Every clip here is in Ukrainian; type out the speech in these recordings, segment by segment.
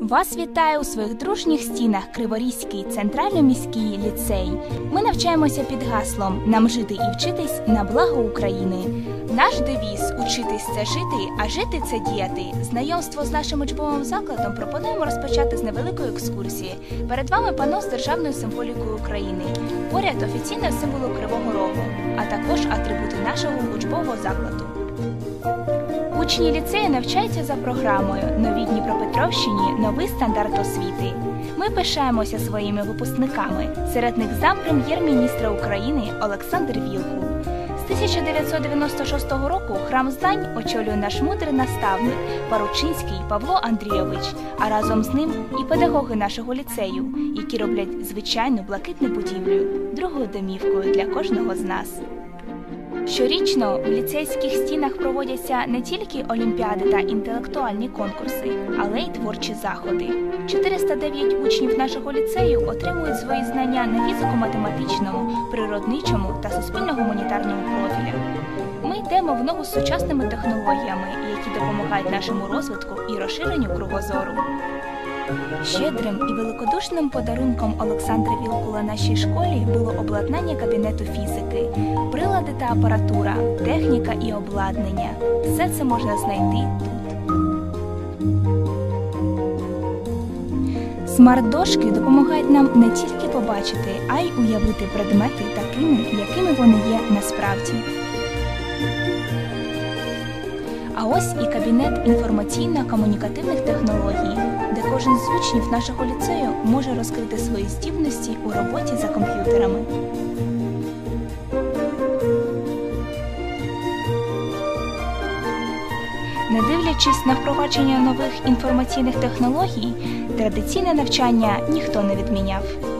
Вас вітає у своїх дружніх стінах Криворізький центрально-міський ліцей. Ми навчаємося під гаслом Нам жити і вчитись на благо України. Наш девіз Учитись це жити, а жити це діяти. Знайомство з нашим учбовим закладом пропонуємо розпочати з невеликої екскурсії. Перед вами пано з державною символікою України. Поряд офіційне символу Кривого Рогу, а також атрибути нашого учбового закладу. Учні ліцею навчаються за програмою Нові Дніпропетровщині новий стандарт освіти. Ми пишаємося своїми випускниками. Серед них зам прем'єр-міністра України Олександр Вілкул. З 1996 року храм знань очолює наш мудрий наставник Паручинський Павло Андрійович, а разом з ним і педагоги нашого ліцею, які роблять звичайну блакитну будівлю другою домівкою для кожного з нас. Щорічно в ліцейських стінах проводяться не тільки олімпіади та інтелектуальні конкурси, але й творчі заходи. 409 учнів нашого ліцею отримують свої знання на фізико-математичному, природничому та суспільно-гуманітарному профілях. Ми йдемо в ногу з сучасними технологіями, які допомагають нашому розвитку і розширенню кругозору. Щедрим і великодушним подарунком Олександра Вілкула нашій школі було обладнання кабінету фізики, прилади та апаратура, техніка і обладнання. Все це можна знайти тут. Смарт-дошки допомагають нам не тільки побачити, а й уявити предмети такими, якими вони є насправді. А ось і кабінет інформаційно-комунікативних технологій, де кожен з учнів нашого ліцею може розкрити свої здібності у роботі за комп'ютерами. Не дивлячись на впровадження нових інформаційних технологій, традиційне навчання ніхто не відміняв.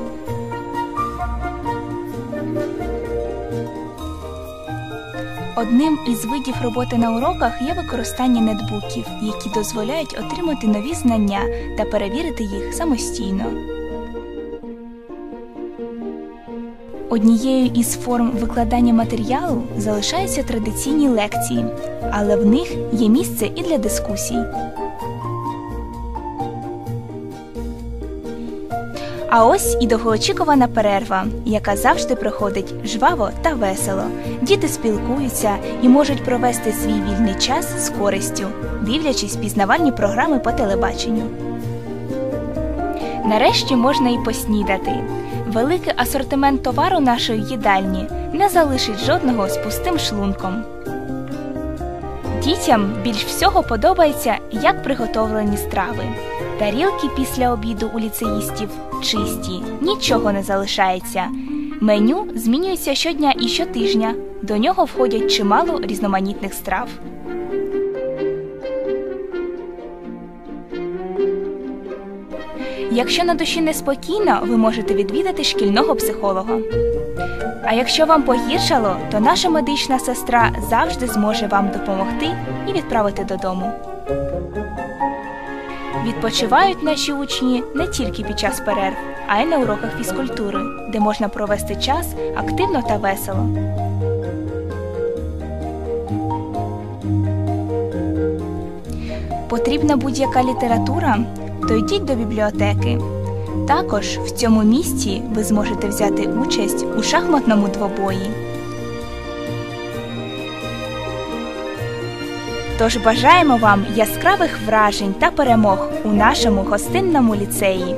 Одним із видів роботи на уроках є використання нетбуків, які дозволяють отримати нові знання та перевірити їх самостійно. Однією із форм викладання матеріалу залишаються традиційні лекції, але в них є місце і для дискусій. А ось і довгоочікувана перерва, яка завжди проходить жваво та весело. Діти спілкуються і можуть провести свій вільний час з користю, дивлячись пізнавальні програми по телебаченню. Нарешті можна і поснідати. Великий асортимент товару нашої їдальні не залишить жодного з пустим шлунком. Дітям більш всього подобається, як приготовлені страви. Тарілки після обіду у ліцеїстів чисті, нічого не залишається. Меню змінюється щодня і щотижня. До нього входять чимало різноманітних страв. Якщо на душі неспокійно, ви можете відвідати шкільного психолога. А якщо вам погіршало, то наша медична сестра завжди зможе вам допомогти і відправити додому. Відпочивають наші учні не тільки під час перерв, а й на уроках фізкультури, де можна провести час активно та весело. Потрібна будь-яка література, то йдіть до бібліотеки. Також в цьому місці ви зможете взяти участь у шахматному двобої. Тож бажаємо вам яскравих вражень та перемог у нашому гостинному ліцеї.